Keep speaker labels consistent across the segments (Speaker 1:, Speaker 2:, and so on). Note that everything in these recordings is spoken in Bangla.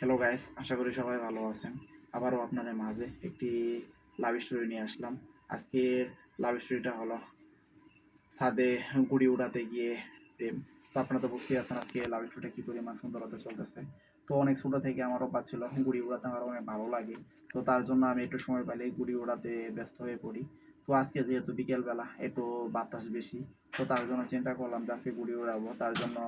Speaker 1: হ্যালো গাইস আশা করি সবাই ভালো আছেন। আবারও আপনাদের মাঝে একটি লাভ স্টোরি নিয়ে আসলাম। আজকের লাভ স্টোরিটা হলো ছাদে গুড়ি উড়াতে গিয়ে প্রেম। তো আপনারা তো বুঝতেই আছেন আজকে লাভ স্টোরিটা কী পরিমাণ সুন্দরতা চলতেছে। তো অনেক ছোটো থেকে আমার অভ্যাস ছিল, গুড়ি উড়াতে আমার অনেক ভালো লাগে। তো তার জন্য আমি একটু সময় পাইলে গুড়ি উড়াতে ব্যস্ত হয়ে পড়ি। তো আজকে যেহেতু বিকেলবেলা, একটু বাতাস বেশি, তো তার জন্য চিন্তা করলাম যে আজকে গুড়ি উড়াবো। তার জন্য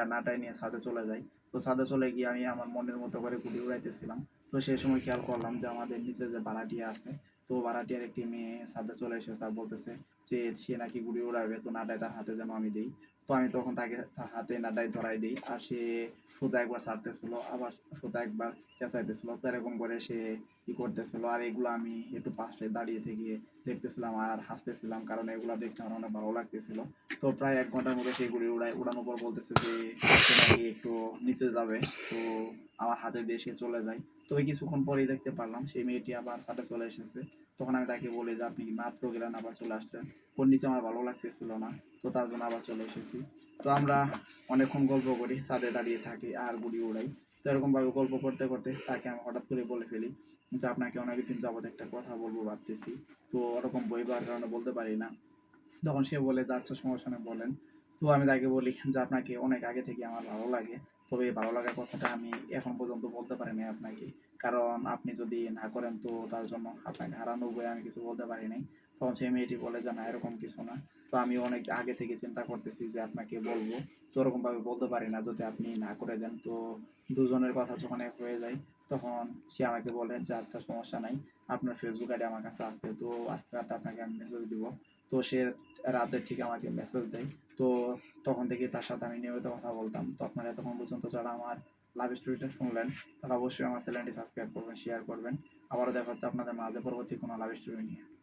Speaker 1: আর নাটাই নিয়ে ছাদে চলে যাই। তো ছাদে চলে গিয়ে আমি আমার মনের মতো করে গুড়ি উড়াইতেছিলাম। তো সেই সময় খেয়াল করলাম যে আমাদের নিচে যে ভাড়াটিয়া আছে, তো ভাড়াটিয়ার একটি মেয়ে ছাদে চলে এসে তার বলতেছে যে সে নাকি গুড়ি উড়াবে, তো নাটাই তার হাতে যেন আমি দিই। তো আমি তখন তাকে হাতে নাটাই ধরাই দিই আর সে সুতা একবার ছাড়তেছিল, আবার সুতা একবার চেঁচাইতেছিল তো এরকম করে সে ই করতেছিল। আর এগুলো আমি একটু পাশে দাঁড়িয়ে থেকে দেখতেছিলাম আর হাসতেছিলাম, কারণ এগুলো দেখতে আমার অনেক ভালো লাগতেছিল। তো প্রায় এক ঘণ্টার মধ্যে সেই গুড়ি উড়ায় উড়ানোর পর বলতেছে যে একটু নিচে যাবে, তো আমার হাতে দিয়ে সে চলে যায়। তো ওই কিছুক্ষণ পরেই দেখতে পারলাম সেই মেয়েটি আবার সাথে চলে এসেছে। তখন আমি তাকে বলি যে, আপনি মাত্র গেলেন, আবার চলে আসলেন। কোন নিচে আমার ভালো লাগতেছিল না, তো তার জন্য আবার চলে এসেছি। তো আমরা অনেকক্ষণ গল্প করি, ছাদে দাঁড়িয়ে থাকি আর গুড়ি উড়াই। তো এরকমভাবে গল্প করতে করতে তাকে আমি হঠাৎ করে বলে ফেলি যে, আপনাকে অনেক দিন যাবত একটা কথা বলব ভাবতেছি। তো ওরকম বইবার কারণে বলতে পারি না। তখন সে বলে যে আচ্ছা সমস্যা বলেন। তো আমি তাকে বলি যে, আপনাকে অনেক আগে থেকে আমার ভালো লাগে। তবে ভালো লাগার কথাটা আমি এখন পর্যন্ত আপনাকে। কারণ আপনি যদি না করেন তো তার জন্য আপনাকে হারানো বই আমি কিছু বলতে পারি নাই। তখন সেই মেয়েটি বলে যে, না, এরকম কিছু না। তো আমি অনেক আগে থেকে চিন্তা করতেছি যে, আপনাকে বলব। তো ওরকমভাবে বলতে পারি না, যদি আপনি না করে দেন। তো দুজনের কথা যখন এক হয়ে যায়, তখন সে আমাকে বলে যে আচ্ছা সমস্যা নাই। আপনার ফেসবুক আইডি আমার কাছে আছে। তো আজকে রাতে আপনাকে আমি মেসেজ দিব। তো সে রাতে ঠিক আমাকে মেসেজ দেয়। তো তখন থেকে তার সাথে আমি নিয়মিত কথা বলতাম। তো আপনারা তখন পর্যন্ত যারা আমার লাভ স্টোরিটা শুনলেন, তাহলে অবশ্যই আমার চ্যানেলটি সাবস্ক্রাইব করবেন শেয়ার করবেন। আবারও দেখা হচ্ছে আপনাদের মাঝে পরবর্তী কোনো লাইভ স্টোরি নিয়ে।